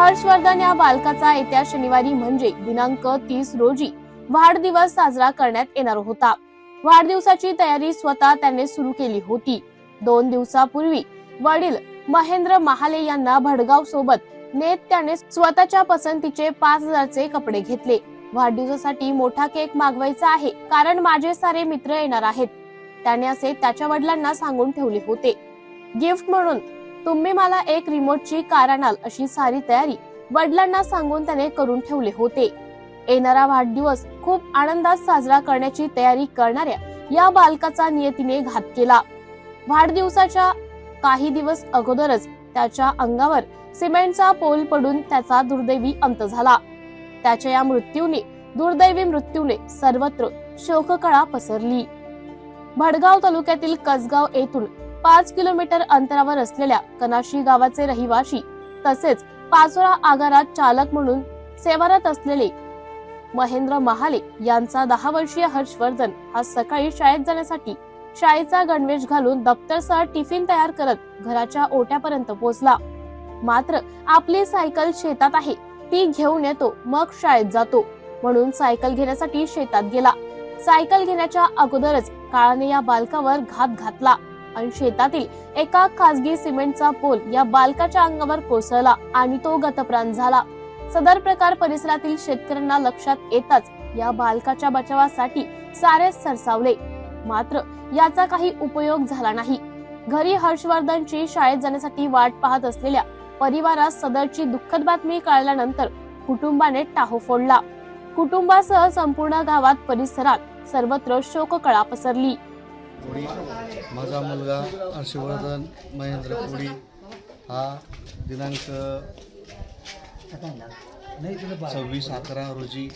हर्षवर्धन या बालकाचा येत्या शनिवारी म्हणजे दिनांक तीस रोजी वाढदिवस साजरा करण्यात येणार होता. वाढदिवसाची तयारी स्वतः त्याने सुरू केली होती. दोन दिवसापूर्वी वडील महेंद्र महाले यांना भडगाव सोबत नेत त्याने स्वतःच्या पसंतीचे पाच हजारचे कपडे घेतले. वाढदिवसासाठी मोठा केक मागवायचा आहे कारण माझे सारे मित्र येणार आहेत. त्याने असे त्याच्या वडिलांना सांगून ठेवले होते. गिफ्ट म्हणून तुम्ही मला एक रिमोटची कार आणाल अशी सारी तयारी वडिलांना सांगून त्याने करून ठेवले होते. येणारा वाढदिवस खूप आनंदात साजरा करण्याची तयारी करणाऱ्या या बालकाचा नियतीने घात केला. वाढदिवसाच्या काही दिवस अगोदरच त्याच्या अंगावर सिमेंटचा पोल पडून त्याचा दुर्दैवी अंत झाला. त्याच्या या मृत्यूने दुर्दैवी मृत्यूने सर्वत्र शोककळा पसरली. भडगाव तालुक्यातील कसगाव येथून पाच किलोमीटर अंतरावर असलेल्या कनाशी गावाचे रहिवाशी तसेच पाचोरा आगारात चालक म्हणून सेवारत असलेले महेंद्र महाले यांचा दहा वर्षीय हर्षवर्धन हा सकाळी शाळेत जाण्यासाठी शाळेचा गणवेश घालून दप्तरसह टिफिन तयार करत घराच्या ओट्यापर्यंत पोहोचला. मात्र आपली सायकल शेतात आहे ती घेऊन येतो मग शाळेत जातो म्हणून सायकल घेण्यासाठी शेतात गेला. सायकल घेण्याच्या अगोदरच काळाने या बालकावर घात घातला. आणि शेतातील एका खासगी सिमेंटचा पोल या बालकाच्या अंगावर कोसळला आणि तो गतप्राण झाला. सदर प्रकार परिसरातील शेतकऱ्यांना लक्षात येताच या बालकाच्या बचावासाठी सारे सरसावले. मात्र याचा काही उपयोग झाला नाही. घरी हर्षवर्धनची शाळेत जाण्यासाठी वाट पाहत असलेल्या परिवारास सदरची दुःखद बातमी कळल्यानंतर कुटुंबाने टाहो फोडला. कुटुंबासह संपूर्ण गावात परिसरात सर्वत्र शोककळा पसरली. कोळी माझा मुलगा हर्षवर्धन महेंद्र कोळी हा दिनांक सव्वीस अकरा रोजी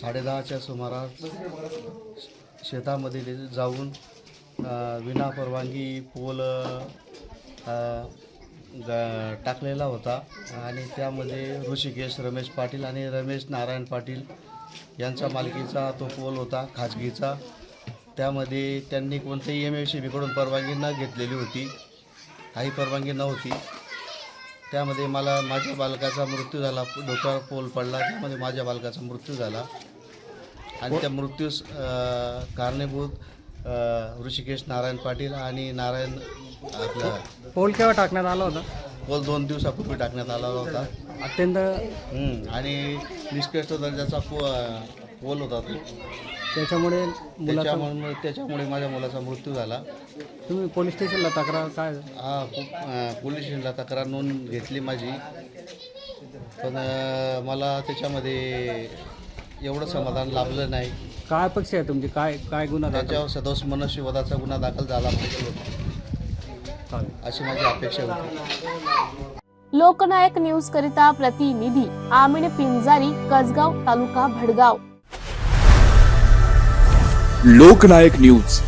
साडेदहाच्या सुमारास शेतामध्ये जाऊन विना परवानगी पोल टाकलेला होता. आणि त्यामध्ये ऋषिकेश रमेश पाटील आणि रमेश नारायण पाटील यांचा मालकीचा तो पोल होता खाजगीचा. त्यामध्ये त्यांनी कोणत्याही एम एस बीकडून परवानगी न घेतलेली होती. काही परवानगी नव्हती. त्यामध्ये मला माझ्या बालकाचा मृत्यू झाला डोक्यावर पोल पडला त्यामध्ये माझ्या बालकाचा मृत्यू झाला. आणि त्या मृत्यूस कारणीभूत ऋषिकेश नारायण पाटील आणि नारायण आपलं पोल केव्हा टाकण्यात आला होता? पोल दोन दिवसापूर्वी टाकण्यात आला होता. अत्यंत आणि निष्कृष्ट दर्जाचा पो पोल होता तो. त्याच्यामुळे मुलाचा त्याच्यामुळे त्याच्यामुळे माझ्या मुलाचा मृत्यू झाला. तुम्ही पोलीस स्टेशनला तक्रार काय? हा खूप अं, पोलीस स्टेशनला तक्रार नोंद घेतली माझी. पण अं, मला त्याच्यामध्ये एवढं समाधान लाभलं नाही. काय अपेक्षा आहे तुमची? काय काय गुन्हा दाखल? त्याच्यावर सदोष मनुष्यवधाचा गुन्हा दाखल झाला पाहिजे चालेल. अशी माझी अपेक्षा होती. लोकनायक न्यूज करिता प्रतिनिधी आमिन पिंजारी कसगाव तालुका भडगाव. लोकनायक न्यूज.